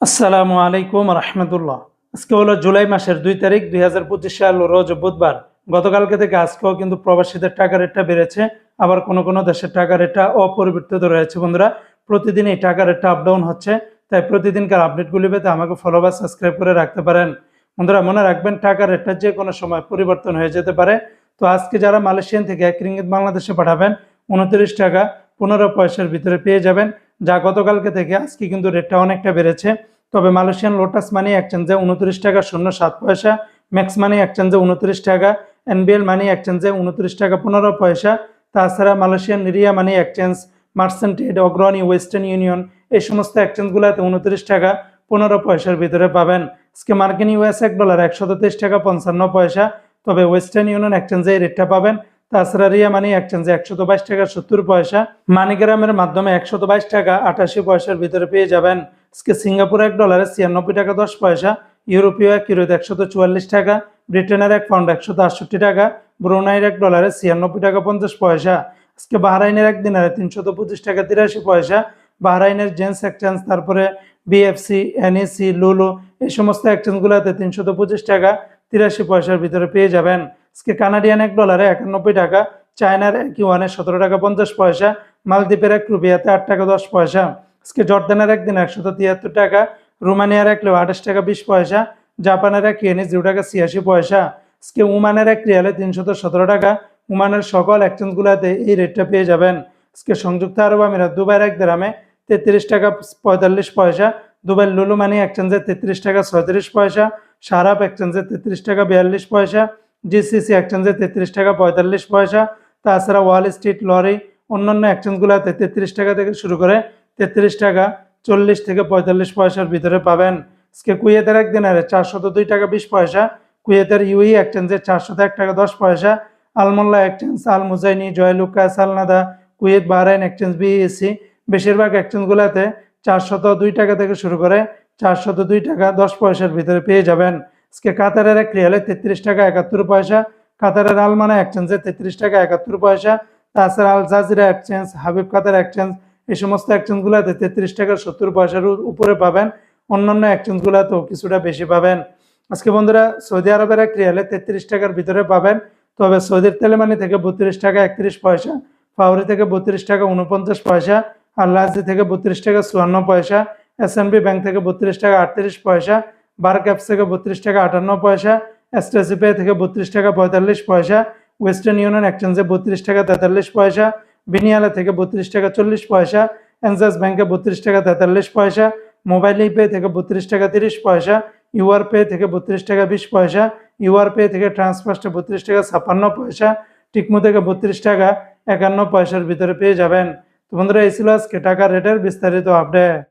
আসসালামু আলাইকুম রহমতুল্লাহ। আজকে হলো জুলাই মাসের দুই তারিখ, দুই হাজার পঁচিশ সাল, রোজ বুধবার। গতকালকে থেকে আজকেও কিন্তু প্রবাসীদের টাকা রেটটা বেড়েছে, আবার কোনো কোনো দেশের টাকা রেটটা অপরিবর্তিত রয়েছে বন্ধুরা। প্রতিদিন এই টাকা রেটটা আপ ডাউন হচ্ছে, তাই প্রতিদিনকার আপডেটগুলি পেতে আমাকে ফলো বা সাবস্ক্রাইব করে রাখতে পারেন। বন্ধুরা, মনে রাখবেন, টাকা রেটটা যে কোনো সময় পরিবর্তন হয়ে যেতে পারে। তো আজকে যারা মালয়েশিয়ান থেকে এক রিঙ্গিত বাংলাদেশে পাঠাবেন, উনত্রিশ টাকা পনেরো পয়সার ভিতরে পেয়ে যাবেন। যা গতকালকে থেকে আজকে কিন্তু রেটটা অনেকটা বেড়েছে। তবে মালয়েশিয়ান লোটাস মানি এক্সচেঞ্জে উনত্রিশ টাকা শূন্য সাত পয়সা ম্যাক্স মানি এক্সচেঞ্জে উনত্রিশ টাকা এনবিএল মানি এক্সচেঞ্জে উনত্রিশ টাকা পনেরো পয়সা। তাছাড়া মালয়েশিয়ান নিরিয়া মানি এক্সচেঞ্জ মার্সেন্টেড অগ্রণী ওয়েস্টার্ন ইউনিয়ন এই সমস্ত এক্সচেঞ্জগুলোতে উনত্রিশ টাকা পনেরো পয়সার ভিতরে পাবেন। আজকে মার্কিন ইউএস এক ডলার একশো তেইশ টাকা পঞ্চান্ন পয়সা, তবে ওয়েস্টার্ন ইউনিয়ন এক্সচেঞ্জে এই রেটটা পাবেন। তাছাড়া রিয়া মানি এক্সচেঞ্জে একশত বাইশ টাকা, সত্তর পয়সা। মানিগ্রামের মাধ্যমে একশত বাইশ টাকা, আটাশি পয়সার ভিতরে পেয়ে যাবেন। আজকে সিঙ্গাপুর এক ডলারে ছিয়ানব্বই টাকা, দশ পয়সা। ইউরোপীয় এক ইউরোতে একশত চুয়াল্লিশ টাকা। ব্রিটেনের এক পাউন্ড একশত আটষট্টি টাকা। ব্রুনাইয়ের এক ডলারে ছিয়ানব্বই টাকা, পঞ্চাশ পয়সা। আজকে বাহরাইনের এক দিনারে তিনশত পঁচিশ টাকা, তিরাশি পয়সা। বাহরাইনের জেন্স এক্সচেঞ্জ, তারপরে বিএফসি এনএসি লুলু, এই সমস্ত এক্সচেঞ্জগুলোতে তিনশত পঁচিশ টাকা, তিরাশি পয়সার ভিতরে পেয়ে যাবেন। আজকে কানাডিয়ান এক ডলারে একানব্বই টাকা চায়নার এক ইউয়ানে সতেরো টাকা পঞ্চাশ পয়সা মালদ্বীপের এক রুপিয়াতে আট টাকা দশ পয়সা। আজকে জর্দানের একদিন একশত তিয়াত্তর টাকা রোমানিয়ার এক লেও আঠাশ টাকা বিশ পয়সা জাপানের এক ইয়েনে জিরো টাকা ছিয়াশি পয়সা। আজকে উমানের এক রিয়ালে তিনশত সতেরো টাকা উমানের সকল এক্সচেঞ্জগুলোতে এই রেটটা পেয়ে যাবেন। আজকে সংযুক্ত আরব আমিরাত দুবাইয়ের এক গ্রামে তেত্রিশ টাকা পঁয়তাল্লিশ পয়সা দুবাই লুলু মানি এক্সচেঞ্জে তেত্রিশ টাকা ছয়ত্রিশ পয়সা সারাপ এক্সচেঞ্জে তেত্রিশ টাকা বিয়াল্লিশ পয়সা জিসিসি এক্সচেঞ্জে তেত্রিশ টাকা, পঁয়তাল্লিশ পয়সা। তাছাড়া ওয়াল স্ট্রিট লরি অন্যান্য এক্সচেঞ্জগুলোতে তেত্রিশ টাকা থেকে শুরু করে তেত্রিশ টাকা, চল্লিশ থেকে পঁয়তাল্লিশ পয়সার ভিতরে পাবেন। আজকে কুয়েতের এক দিনারে চারশত দুই টাকা বিশ পয়সা। কুয়েতের ইউই এক্সচেঞ্জে চারশত এক টাকা দশ পয়সা। Al Mulla exchange Al Muzaini Joyalukkas সালনাদা Kuwait, Bahrain exchange BSC বেশিরভাগ এক্সচেঞ্জগুলোতে চারশত দুই টাকা থেকে শুরু করে চারশত দুই টাকা দশ পয়সার ভিতরে পেয়ে যাবেন। আজকে কাতারের এক রিয়ালে তেত্রিশ টাকা একাত্তর পয়সা, কাতারের আলমানা এক্সচেঞ্জে তেত্রিশ টাকা একাত্তর পয়সা, তাছাড়া Al Jazeera exchange, Habib Qatar exchange, এই সমস্ত এক্সচেঞ্জগুলোতে তেত্রিশ টাকা সত্তর পয়সার উপরে পাবেন। অন্যান্য এক্সচেঞ্জগুলোতেও কিছুটা বেশি পাবেন। আজকে বন্ধুরা, সৌদি আরবের এক রিয়ালে তেত্রিশ টাকার ভিতরে পাবেন। তবে সৌদির তেলেমানি থেকে বত্রিশ টাকা একত্রিশ পয়সা, ফাউরি থেকে বত্রিশ টাকা উনপঞ্চাশ পয়সা আল্লাহাজি থেকে বত্রিশ টাকা চুয়ান্ন পয়সা, এস ব্যাংক থেকে বত্রিশ টাকা আটত্রিশ পয়সা বার ক্যাপস থেকে বত্রিশ টাকা আটান্ন পয়সা এসটিসি পে থেকে বত্রিশ টাকা পঁয়তাল্লিশ পয়সা ওয়েস্টার্ন ইউনিয়ন এক্সচেঞ্জে বত্রিশ টাকা তেতাল্লিশ পয়সা বিনিয়ালা থেকে বত্রিশ টাকা চল্লিশ পয়সা এনজাস ব্যাংকে বত্রিশ টাকা তেতাল্লিশ পয়সা মোবাইল পে থেকে বত্রিশ টাকা তিরিশ পয়সা ইউআর পে থেকে বত্রিশ টাকা বিশ পয়সা ইউআর পে থেকে ট্রান্সফার্স্টে বত্রিশ টাকা ছাপ্পান্ন পয়সা টিকমো থেকে বত্রিশ টাকা একান্ন পয়সার ভিতরে পেয়ে যাবেন। তো বন্ধুরা, এই ছিল আজকে টাকা রেটের বিস্তারিত আপডেট